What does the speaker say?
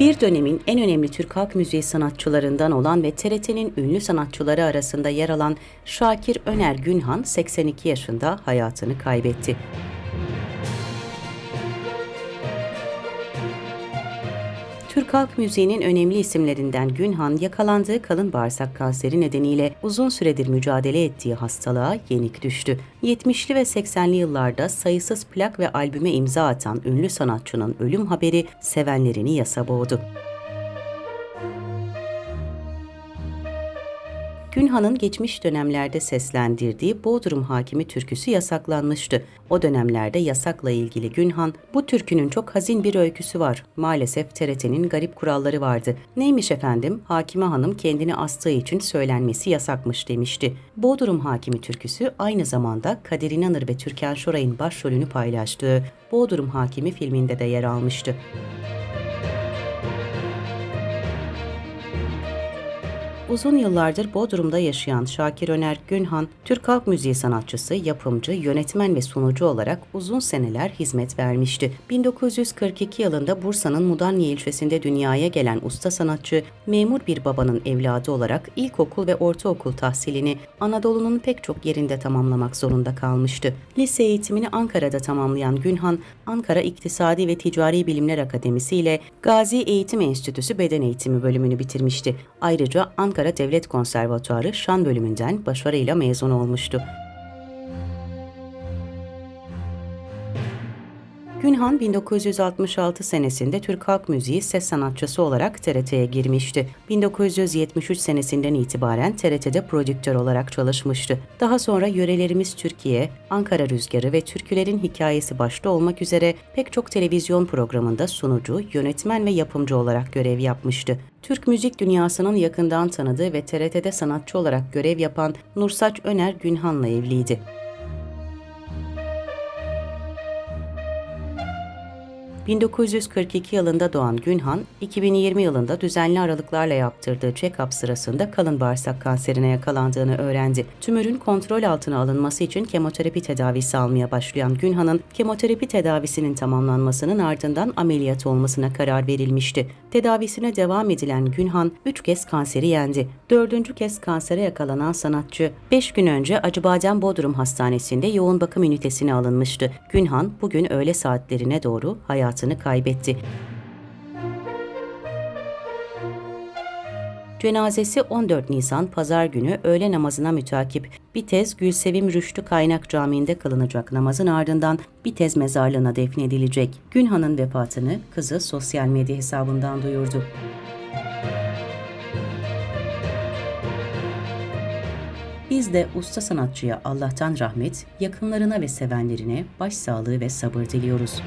Bir dönemin en önemli Türk halk müziği sanatçılarından olan ve TRT'nin ünlü sanatçıları arasında yer alan Şakir Öner Günhan 82 yaşında hayatını kaybetti. Türk halk müziğinin önemli isimlerinden Günhan yakalandığı kalın bağırsak kanseri nedeniyle uzun süredir mücadele ettiği hastalığa yenik düştü. 70'li ve 80'li yıllarda sayısız plak ve albüme imza atan ünlü sanatçının ölüm haberi sevenlerini yasa boğdu. Günhan'ın geçmiş dönemlerde seslendirdiği Bodrum Hakimi türküsü yasaklanmıştı. O dönemlerde yasakla ilgili Günhan, bu türkünün çok hazin bir öyküsü var. Maalesef TRT'nin garip kuralları vardı. Neymiş efendim? Hakime Hanım kendini astığı için söylenmesi yasakmış demişti. Bodrum Hakimi türküsü aynı zamanda Kadir İnanır ve Türkan Şoray'ın başrolünü paylaştığı Bodrum Hakimi filminde de yer almıştı. Uzun yıllardır Bodrum'da yaşayan Şakir Öner Günhan, Türk halk müziği sanatçısı, yapımcı, yönetmen ve sunucu olarak uzun seneler hizmet vermişti. 1942 yılında Bursa'nın Mudanya ilçesinde dünyaya gelen usta sanatçı, memur bir babanın evladı olarak ilkokul ve ortaokul tahsilini Anadolu'nun pek çok yerinde tamamlamak zorunda kalmıştı. Lise eğitimini Ankara'da tamamlayan Günhan, Ankara İktisadi ve Ticari Bilimler Akademisi ile Gazi Eğitim Enstitüsü Beden Eğitimi bölümünü bitirmişti. Ayrıca Ankara Devlet Konservatuarı Şan bölümünden başarıyla mezun olmuştu. Günhan 1966 senesinde Türk Halk Müziği ses sanatçısı olarak TRT'ye girmişti. 1973 senesinden itibaren TRT'de prodüktör olarak çalışmıştı. Daha sonra Yörelerimiz Türkiye, Ankara Rüzgarı ve Türkülerin Hikayesi başta olmak üzere pek çok televizyon programında sunucu, yönetmen ve yapımcı olarak görev yapmıştı. Türk müzik dünyasının yakından tanıdığı ve TRT'de sanatçı olarak görev yapan Nursaç Öner Günhan'la evliydi. 1942 yılında doğan Günhan, 2020 yılında düzenli aralıklarla yaptırdığı check-up sırasında kalın bağırsak kanserine yakalandığını öğrendi. Tümörün kontrol altına alınması için kemoterapi tedavisi almaya başlayan Günhan'ın kemoterapi tedavisinin tamamlanmasının ardından ameliyat olmasına karar verilmişti. Tedavisine devam edilen Günhan 3 kez kanseri yendi. Dördüncü kez kansere yakalanan sanatçı 5 gün önce Acıbadem Bodrum Hastanesi'nde yoğun bakım ünitesine alınmıştı. Günhan bugün öğle saatlerine doğru hayatını kaybetti. Cenazesi 14 Nisan Pazar günü öğle namazına mütakip Bitez Gülsevim Rüştü Kaynak Camii'nde kılınacak namazın ardından Bitez mezarlığına defnedilecek. Günhan'ın vefatını kızı sosyal medya hesabından duyurdu. Biz de usta sanatçıya Allah'tan rahmet, yakınlarına ve sevenlerine başsağlığı ve sabır diliyoruz.